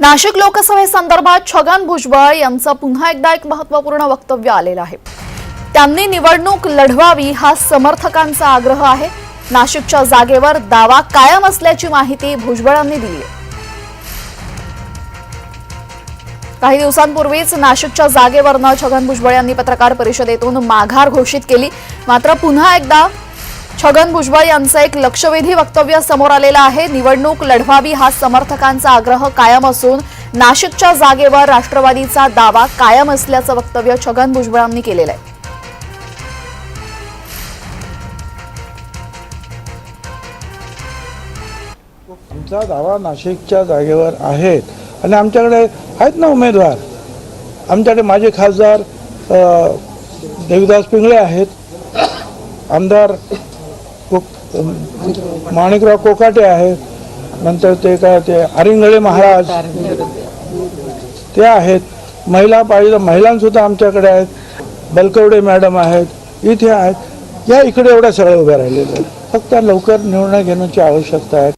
नाशिक लोकसभेसंदर्भात छगन भुजबळ यांचं पुन्हा एकदा एक महत्त्वपूर्ण वक्तव्य आलेलं आहे. त्यांनी निवडणूक लढवावी हा समर्थकांचा आग्रह आहे. नाशिकच्या जागेवर दावा कायम असल्याची माहिती भुजबळांनी दिली काही दिवसांपूर्वीच नाशिकच्या जागेवरनं छगन भुजबळ यांनी पत्रकार परिषदेतून माघार घोषित केली. मात्र पुन्हा एकदा छगन भुजबळ यांचं एक लक्षवेधी वक्तव्य समोर आलेलं आहे. निवडणूक लढवावी हा समर्थकांचा आग्रह कायम असून नाशिकच्या जागेवर राष्ट्रवादीचा दावा कायम असल्याचं वक्तव्य छगन भुजबळांनी केलेलं आहे. आमचा दावा नाशिकच्या जागेवर आहेत आणि आमच्याकडे आहेत ना उमेदवार. आमच्याकडे माझे खासदार देवीदास पिंगळे आहेत. आमदार को- माणिकराव कोकाटे आहेत नंतर ते काय ते हरिंगळे महाराज. ते आहेत. महिला पाहिजे महिलांसुद्धा आमच्याकडे आहेत. बलकवडे मॅडम आहेत. इथे आहेत. या इकडे एवढ्या सगळ्या उभ्या राहिलेल्या आहेत. फक्त लवकर निर्णय घेण्याची आवश्यकता आहे.